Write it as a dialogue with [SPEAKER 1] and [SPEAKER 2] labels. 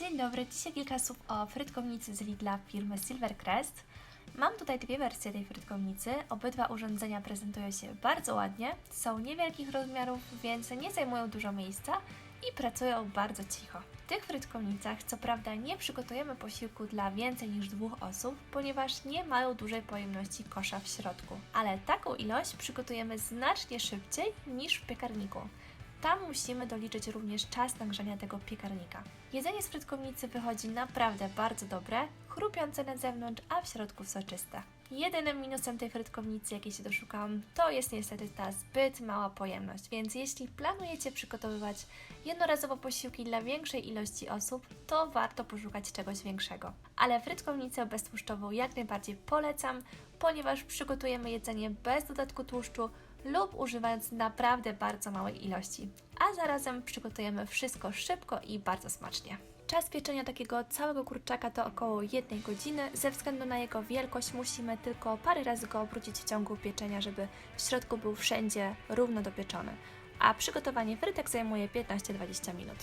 [SPEAKER 1] Dzień dobry, dzisiaj kilka słów o frytkownicy z Lidla firmy Silvercrest. Mam tutaj dwie wersje tej frytkownicy. Obydwa urządzenia prezentują się bardzo ładnie, są niewielkich rozmiarów, więc nie zajmują dużo miejsca i pracują bardzo cicho. W tych frytkownicach co prawda nie przygotujemy posiłku dla więcej niż dwóch osób, ponieważ nie mają dużej pojemności kosza w środku, ale taką ilość przygotujemy znacznie szybciej niż w piekarniku. Tam musimy doliczyć również czas nagrzania tego piekarnika. Jedzenie z frytkownicy wychodzi naprawdę bardzo dobre, chrupiące na zewnątrz, a w środku soczyste. Jedynym minusem tej frytkownicy, jakiej się doszukałam, to jest niestety ta zbyt mała pojemność, więc jeśli planujecie przygotowywać jednorazowo posiłki dla większej ilości osób, to warto poszukać czegoś większego. Ale frytkownicę beztłuszczową jak najbardziej polecam, ponieważ przygotujemy jedzenie bez dodatku tłuszczu, lub używając naprawdę bardzo małej ilości, a zarazem przygotujemy wszystko szybko i bardzo smacznie. Czas pieczenia takiego całego kurczaka to około 1 godziny. Ze względu na jego wielkość musimy tylko parę razy go obrócić w ciągu pieczenia, żeby w środku był wszędzie równo dopieczony. A przygotowanie frytek zajmuje 15-20 minut.